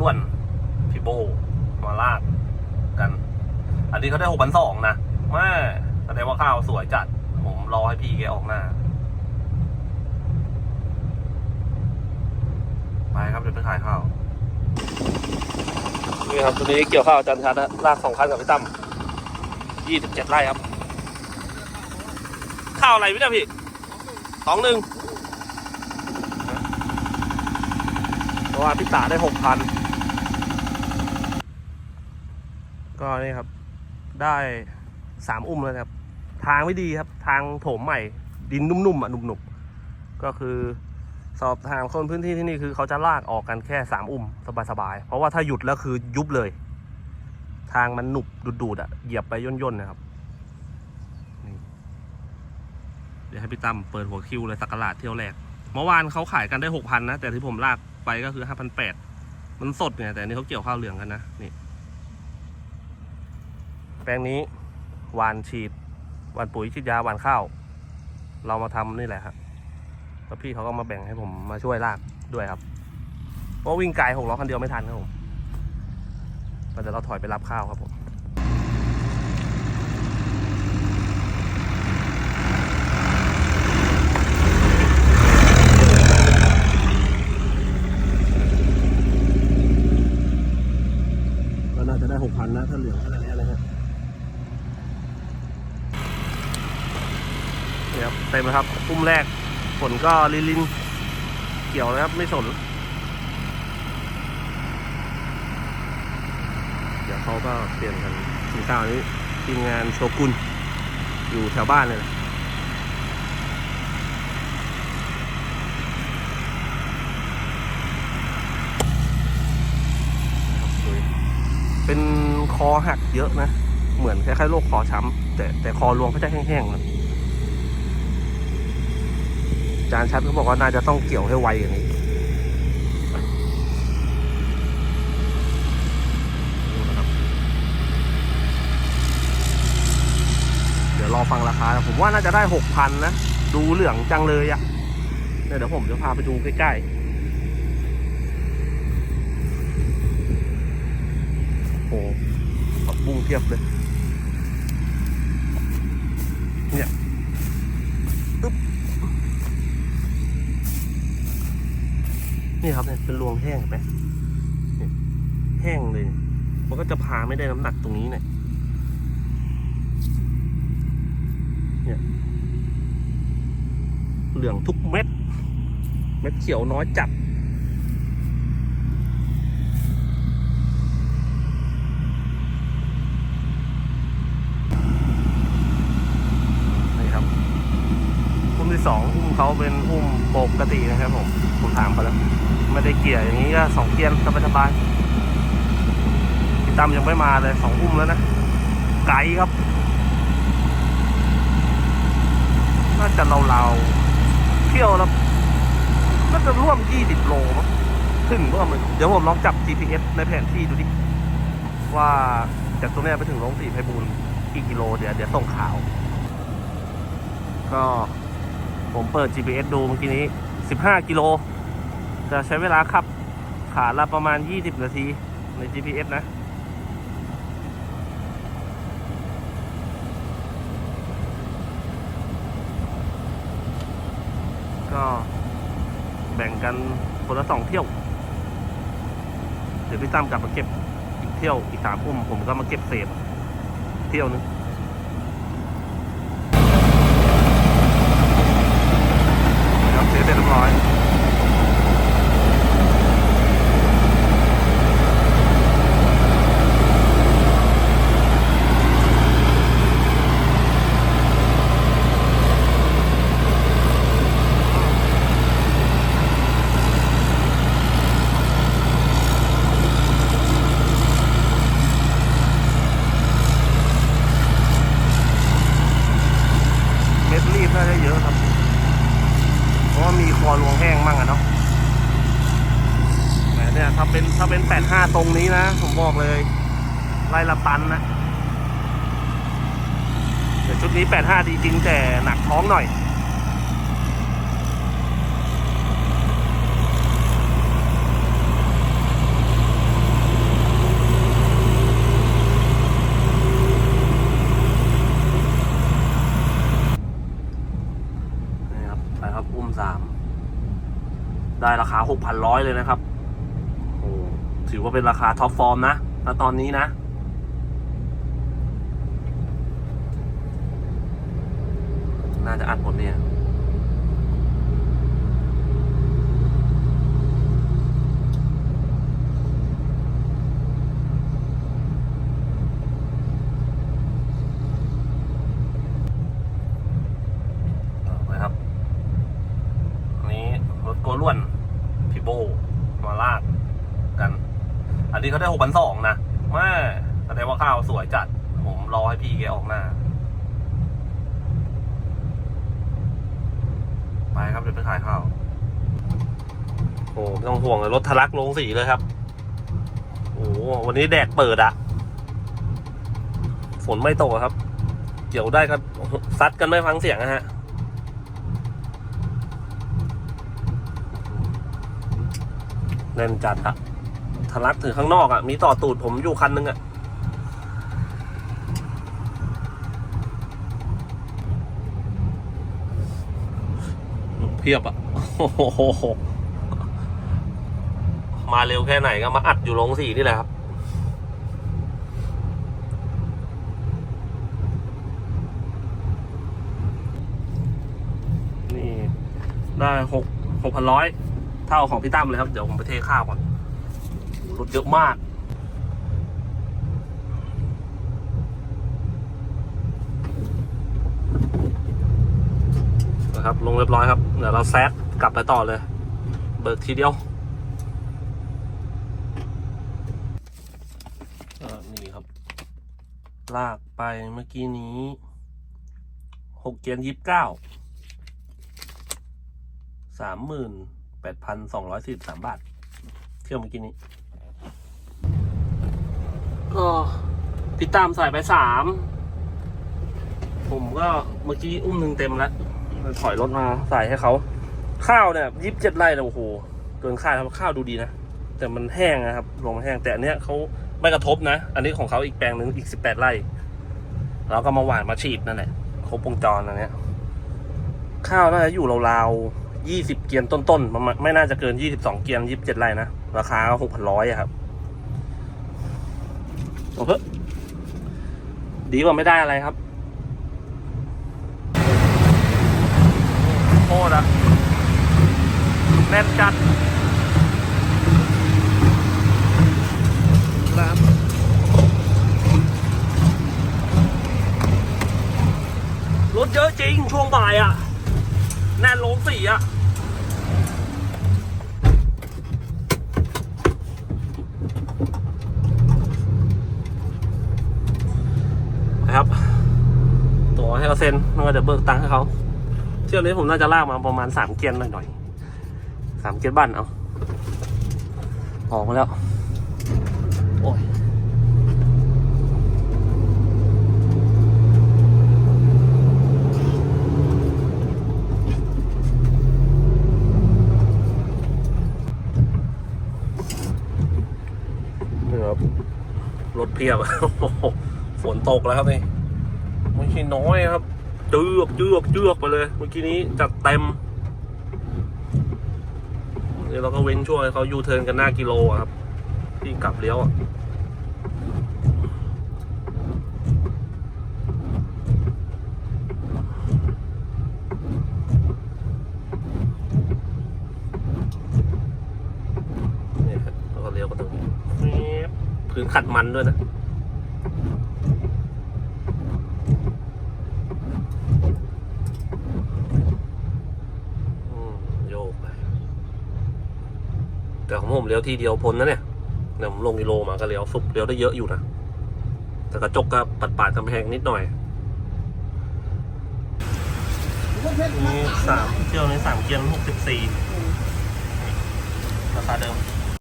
ล้วน พี่โบมาลาดกัน อันนี้เขาได้หกพันสองนะแม่แสดงว่าข้าวสวยจัด ผมรอให้พี่แกออกหน้า ไปครับเดี๋ยวไปขายข้าว นี่ครับตัวนี้เกี่ยวข้าวจันชัดนะลากสองคันกับพี่ตั้มยี่สิบเจ็ดไร่ครับ ข้าวอะไรพี่เนี่ยพี่สองหนึ่งเพราะว่าพี่ตาได้หกพัน ก็นี่ครับ ได้สามอุ้มแล้วครับ ทางไม่ดีครับ ทางโถมใหม่ ดินนุ่มๆอะหนุบๆก็คือสอบถามคนพื้นที่ที่นี่คือเขาจะลากออกกันแค่สามอุ้มสบายๆเพราะว่าถ้าหยุดแล้วคือยุบเลย ทางมันหนุบดูดๆอะเหยียบไปย่นๆนะครับเดี๋ยวให้พี่ตั้มเปิดหัวคิวเลยสักการาดเที่ยวแรก เมื่อวานเขาขายกันได้หกพันนะ แต่ที่ผมลากไปก็คือห้าพันแปดมันสดไงแต่อันนี้เขาเกี่ยวข้าวเหลืองกันนะ นี่ ปลงนี้หวานฉีดหวานปุ๋ยฉีดยาหวานข้าว เรามาทำนี่แหละครับแล้วพี่เขาก็มาแบ่งให้ผมมาช่วยลากด้วยครับ เพราะวิ่งไกลหกล้อคันเดียวไม่ทันครับผมก็จะเราถอยไปรับข้าวครับผม ก็น่าจะได้หกพันนะ ถ้าเหลืองขนาดนี้เลยฮะนี่ครับเต็มแล้วครับอุ้มแรกฝนก็ลิลินเกี่ยวนะครับ ไม่สน เดี๋ยวเขาก็เปลี่ยนกันกินข้าวนี้ทีมงานโชกุนอยู่แถวบ้านเลยนะเป็นคอหักเยอะนะ เหมือนคล้ายๆโรคคอช้ำแต่แต่คอรวงเขาจะแห้งๆนะ จารย์ชัดเขาบอกว่าน่าจะต้องเกี่ยวให้ไวอย่างนี้ดูนะครับเดี๋ยวรอฟังราคา ผมว่าน่าจะได้หกพันนะ ดูเหลืองจังเลยอะเนี่ยเดี๋ยวผมจะพาไปดูใกล้ๆโอ้โหผักบุ้งเทียบเลย เนี่ย นี่ครับเนี่ยเป็นรวงแห้งเห็นไหมแห้งเลย มันก็จะพาไม่ได้น้ำหนักตรงนี้เนี่ยเนี่ยเหลืองทุกเม็ด เม็ดเขียวน้อยจัดนี่ครับอุ้มที่สองอุ้มเขาเป็นอุ้มปกตินะครับผม ผมถามเขาแล้ว ไม่ได้เกี่ยร์อย่างนี้ก็สองเกียร์สบายสบายๆพี่ตั้มยังไม่มาเลยสองอุ้มแล้วนะ ไกลครับ น่าจะเราๆเที่ยวแล้วน่าจะร่วมยี่สิบโลมั้งถึงร่วมเลยเดี๋ยวผมลองจับ GPS ในแผนที่ดูดิ ว่าจากตรงนี้ไปถึงโรงสีไพบูลกี่กิโลเดี๋ยวเดี๋ยวส่งข่าว ก็ผมเปิด GPS ดูเมื่อกี้นี้ 15 กิโล จะใช้เวลาขับขาละประมาณ 20 นาที ใน GPS นะ ก็แบ่งกันคนละสองเที่ยว เดี๋ยวพี่ตั้มกลับมาเก็บอีกเที่ยวอีกสามพุ่มผมก็มาเก็บเศษเที่ยวนึงครับเสร็จเรียบร้อย ถ้าเป็นถ้าเป็น85ตรงนี้นะ ผมบอกเลยไล่ละปันนะเดี๋ยวชุดนี้85ดีจริงแต่หนักท้องหน่อยได้ราคา 6,100 เลยนะครับ ถือว่าเป็นราคาท็อปฟอร์มนะณตอนนี้นะ น่าจะอัดหมดเนี่ย ต่อไปครับ อันนี้รถโกล้วนพี่โบมาลากกัน อันนี้เขาได้หกพันสองนะแม่แสดงว่าข้าวสวยจัด ผมรอให้พี่แกออกหน้า ไปครับเดี๋ยวไปขายข้าว โอ้ไม่ต้องห่วงเลยรถทะลักลงสีเลยครับ โอ้วันนี้แดดเปิดอะฝนไม่ตกครับ เกี่ยวได้ก็ซัดกันไม่ฟังเสียงนะฮะแน่นจัดอะ ทะลักถึงข้างนอกอะมีต่อตูดผมอยู่คันนึงอะเพียบอะโอ้โหมาเร็วแค่ไหนก็มาอัดอยู่ลงสีนี่แหละครับนี่ได้หกหกพันร้อยเท่าของพี่ตั้มเลยครับ เดี๋ยวผมไปเทข้าวก่อน รถเยอะมาก นะครับ ลงเรียบร้อยครับ เดี๋ยวเราแซดกลับไปต่อเลย เบิกทีเดียวนี่ครับ ลากไปเมื่อกี้นี้หกเกียนยี่สิบเก้าสามหมื่นแปดพันสองร้อยสี่สามบาท เที่ยวเมื่อกี้นี้ ก็พี่ตามใส่ไปสามผมก็เมื่อกี้อุ้มหนึ่งเต็มแล้วถอยรถมาใส่ให้เขาข้าวเนี่ยยิบเจ็ดไร่เลยโอ้โหเกินคาดครับข้าวดูดีนะแต่มันแห้งนะครับลงมาแห้งแต่อันเนี้ยเขาไม่กระทบนะ อันนี้ของเขาอีกแปลงหนึ่งอีกสิบแปดไร่แล้วก็มาหว่านมาฉีดนั่นแหละครบวงจรอันเนี้ยข้าวน่าจะอยู่ราวๆยี่สิบเกียนต้นๆมาณไม่น่าจะเกินยี่สิบสองเกียนยี่สิบเจ็ดไร่นะราคาก็หกพันร้อยครับ โอ้โหดีกว่าไม่ได้อะไรครับโคตรอะแน่นจัดครับรถเยอะจริงช่วงบ่ายอะแน่นลงสี่อะ ก็เดี๋ยวเบิกตังค์ให้เขาเที่ยวนี้ผมน่าจะลากมาประมาณสามเกียนหน่อยๆสามเกียนบ้านเอาออกมาแล้ว โอ้ยนี่ครับรถเพียบฝนตกแล้วครับนี่ไม่ใช่น้อยครับ เจือกเจือกเจือกไปเลย เมื่อกี้นี้จัดเต็ม เดี๋ยวเราก็เว้นช่วงให้เขายูเทิร์นกันหน้ากิโลครับ ที่กลับเลี้ยวอะนี่ครับแล้วก็เลี้ยวก็ตรงนี้พื้นขัดมันด้วยนะ อืมโยกไป แต่ของผมเลี้ยวทีเดียวพ้นนะเนี่ยเดี๋ยวผมลงกิโลมาก็เลี้ยวฟุบเลี้ยวได้เยอะอยู่นะ แต่กระจกก็ปัดปาดๆกำแพงนิดหน่อยนี่สามเที่ยวในสามเกียร์หกสิบสี่ราคาเดิม